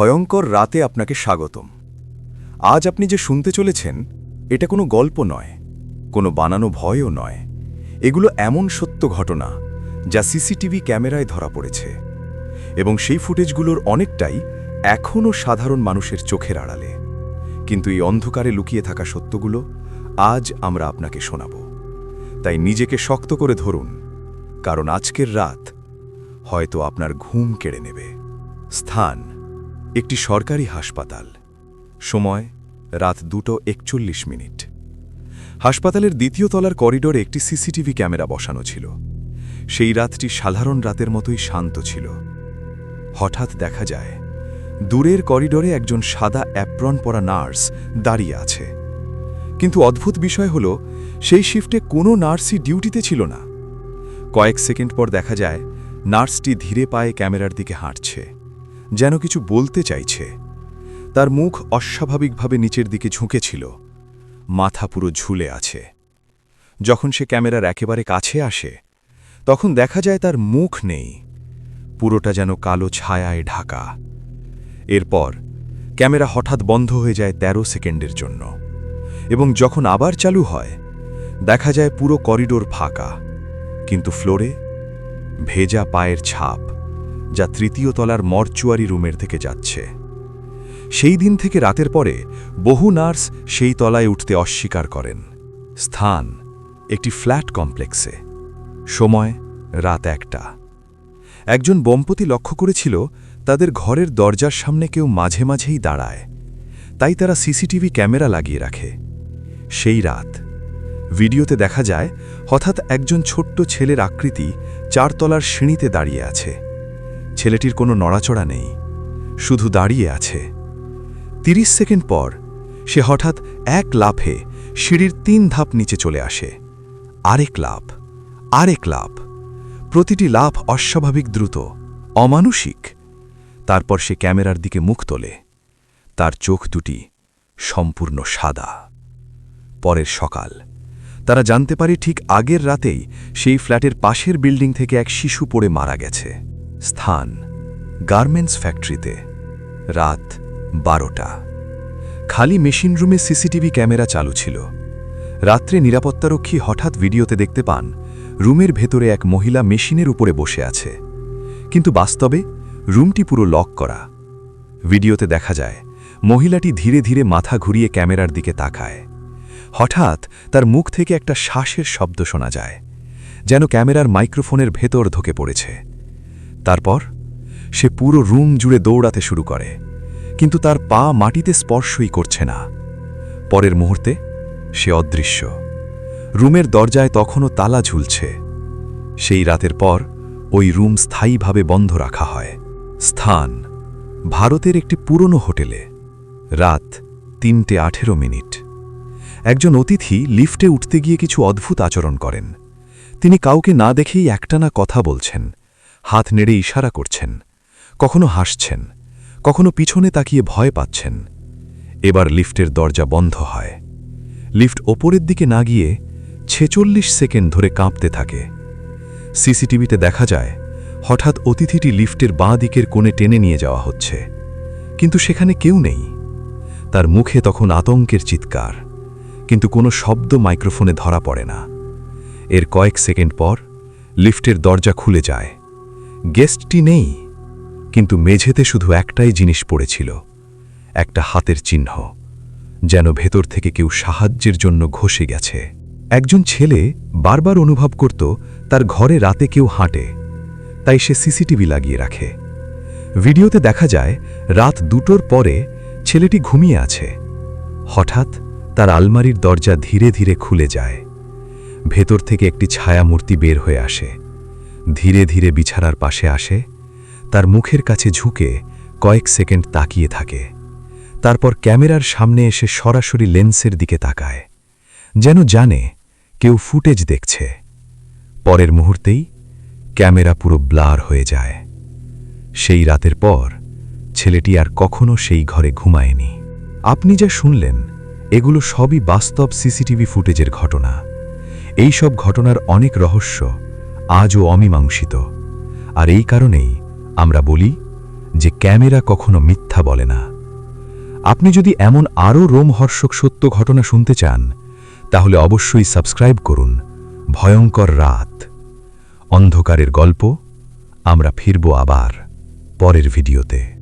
ভয়ঙ্কর রাতে আপনাকে স্বাগতম। আজ আপনি যে শুনতে চলেছেন, এটা কোনো গল্প নয়, কোনো বানানো ভয়ও নয়। এগুলো এমন সত্য ঘটনা যা সিসিটিভি ক্যামেরায় ধরা পড়েছে এবং সেই ফুটেজগুলোর অনেকটাই এখনও সাধারণ মানুষের চোখের আড়ালে। কিন্তু এই অন্ধকারে লুকিয়ে থাকা সত্যগুলো আজ আমরা আপনাকে শোনাব। তাই নিজেকে শক্ত করে ধরুন, কারণ আজকের রাত হয়তো আপনার ঘুম কেড়ে নেবে। স্থান একটি সরকারি হাসপাতাল। সময়, রাত দুটো একচল্লিশ মিনিট। হাসপাতালের দ্বিতীয় তলার করিডোরে একটি সিসিটিভি ক্যামেরা বসানো ছিল। সেই রাতটি সাধারণ রাতের মতোই শান্ত ছিল। হঠাৎ দেখা যায়, দূরের করিডোরে একজন সাদা অ্যাপ্রন পরা নার্স দাঁড়িয়ে আছে। কিন্তু অদ্ভুত বিষয় হল, সেই শিফটে কোনো নার্সই ডিউটিতে ছিল না। কয়েক সেকেন্ড পর দেখা যায়, নার্সটি ধীরে পায়ে ক্যামেরার দিকে হাঁটছে। যেন কিছু বলতে চাইছে। তার মুখ অস্বাভাবিকভাবে নিচের দিকে ঝুঁকেছিল। মাথা পুরো ঝুলে আছে। যখন সে ক্যামেরার একেবারে কাছে আসে, তখন দেখা যায় তার মুখ নেই। পুরোটা যেন কালো ছায়ায় ঢাকা। এরপর ক্যামেরা হঠাৎ বন্ধ হয়ে যায় ১৩ সেকেন্ডের জন্য। এবং যখন আবার চালু হয়, দেখা যায় পুরো করিডোর ফাঁকা। কিন্তু ফ্লোরে ভেজা পায়ের ছাপ। যা তৃতীয় তলার মর্চুয়ারি রুমের থেকে যাচ্ছে। সেই দিন থেকে রাতের পরে বহু নার্স সেই তলায় উঠতে অস্বীকার করেন। স্থান একটি ফ্ল্যাট কমপ্লেক্সে। সময় রাত একটা। একজন বম্পতি লক্ষ্য করেছিল তাদের ঘরের দরজার সামনে কেউ মাঝে মাঝেই দাঁড়ায়। তাই তারা সিসিটিভি ক্যামেরা লাগিয়ে রাখে। সেই রাত ভিডিওতে দেখা যায়, হঠাৎ একজন ছোট্ট ছেলের আকৃতি চারতলার সিঁড়িতে দাঁড়িয়ে আছে। ছেলেটির কোনো নড়াচড়া নেই, শুধু দাঁড়িয়ে আছে। তিরিশ সেকেন্ড পর, সে হঠাৎ এক লাফে সিঁড়ির তিন ধাপ নিচে চলে আসে। আরেক লাফ আরেক লাফ, প্রতিটি লাফ অস্বাভাবিক দ্রুত অমানুষিক তারপর সে ক্যামেরার দিকে মুখ তোলে। তার চোখ দুটি সম্পূর্ণ সাদা। পরের সকাল, তারা জানতে পারে ঠিক আগের রাতেই সেই ফ্ল্যাটের পাশের বিল্ডিং থেকে এক শিশু পড়ে মারা গেছে। স্থান, গার্মেন্টস ফ্যাক্টরিতে, রাত বারোটা। খালি মেশিন রুমে সিসিটিভি ক্যামেরা চালু ছিল। রাত্রে নিরাপত্তারক্ষী হঠাৎ ভিডিওতে দেখতে পান, রুমের ভেতরে এক মহিলা মেশিনের উপরে বসে আছে। কিন্তু বাস্তবে, রুমটি পুরো লক করা। ভিডিওতে দেখা যায়, মহিলাটি ধীরে ধীরে মাথা ঘুরিয়ে ক্যামেরার দিকে তাকায়। হঠাৎ তার মুখ থেকে একটা শ্বাসের শব্দ শোনা যায়, যেন ক্যামেরার মাইক্রোফোনের ভেতর ঢোকে পড়েছে। তারপর সে পুরো রুম জুড়ে দৌড়াতে শুরু করে, কিন্তু তার পা মাটিতে স্পর্শই করছে না। পরের মুহূর্তে সে অদৃশ্য। রুমের দরজায় তখনও তালা ঝুলছে। সেই রাতের পর ওই রুম স্থায়ীভাবে বন্ধ রাখা হয়। স্থান, ভারতের একটি পুরনো হোটেলে। রাত তিনটে আঠেরো মিনিট। একজন অতিথি লিফটে উঠতে গিয়ে কিছু অদ্ভুত আচরণ করেন। তিনি কাউকে না দেখেই একটানা কথা বলছেন। হাত নেড়ে ইশারা করছেন। কখনো হাসছেন, কখনো পিছনে তাকিয়ে ভয় পাচ্ছেন। এবার লিফটের দরজা বন্ধ হয়। লিফট ওপরের দিকে না গিয়ে ছেচল্লিশ সেকেন্ড ধরে কাঁপতে থাকে। সিসিটিভিতে দেখা যায়, হঠাৎ অতিথিটি লিফটের বাঁ দিকের কোণে টেনে নিয়ে যাওয়া হচ্ছে। কিন্তু সেখানে কেউ নেই। তার মুখে তখন আতঙ্কের চিৎকার। কিন্তু কোনো শব্দ মাইক্রোফোনে ধরা পড়ে না। এর কয়েক সেকেন্ড পর লিফটের দরজা খুলে যায়। গেস্টটি নেই, কিন্তু মেঝেতে শুধু একটাই জিনিস পড়েছিল, একটা হাতের চিহ্ন, যেন ভেতর থেকে কেউ সাহায্যের জন্য ঘষে গেছে। একজন ছেলে বারবার অনুভব করত, তার ঘরে রাতে কেউ হাঁটে, তাই সে সিসিটিভি লাগিয়ে রাখে। ভিডিওতে দেখা যায়, রাত দুটোর পরে ছেলেটি ঘুমিয়ে আছে। হঠাৎ তার আলমারির দরজা ধীরে ধীরে খুলে যায়। ভেতর থেকে একটি ছায়ামূর্তি বের হয়ে আসে। ধীরে ধীরে বিছানার পাশে আসে, তার মুখের কাছে ঝুঁকে কয়েক সেকেন্ড তাকিয়ে থাকে। তারপর ক্যামেরার সামনে এসে সরাসরি লেন্সের দিকে তাকায়, যেন জানে কেউ ফুটেজ দেখছে। পরের মুহূর্তেই ক্যামেরা পুরো ব্লার হয়ে যায়। সেই রাতের পর ছেলেটি আর কখনো সেই ঘরে ঘুমায়নি। আপনি যা শুনলেন, এগুলো সবই বাস্তব সিসিটিভি ফুটেজের ঘটনা। এই সব ঘটনার অনেক রহস্য আজও অমীমাংসিত। আর এই কারণেই আমরা বলি যে ক্যামেরা কখনো মিথ্যা বলে না। আপনি যদি এমন আরও রোমহর্ষক সত্য ঘটনা শুনতে চান, তাহলে অবশ্যই সাবস্ক্রাইব করুন ভয়ঙ্কর রাত। অন্ধকারের গল্প, আমরা ফিরব আবার পরের ভিডিওতে।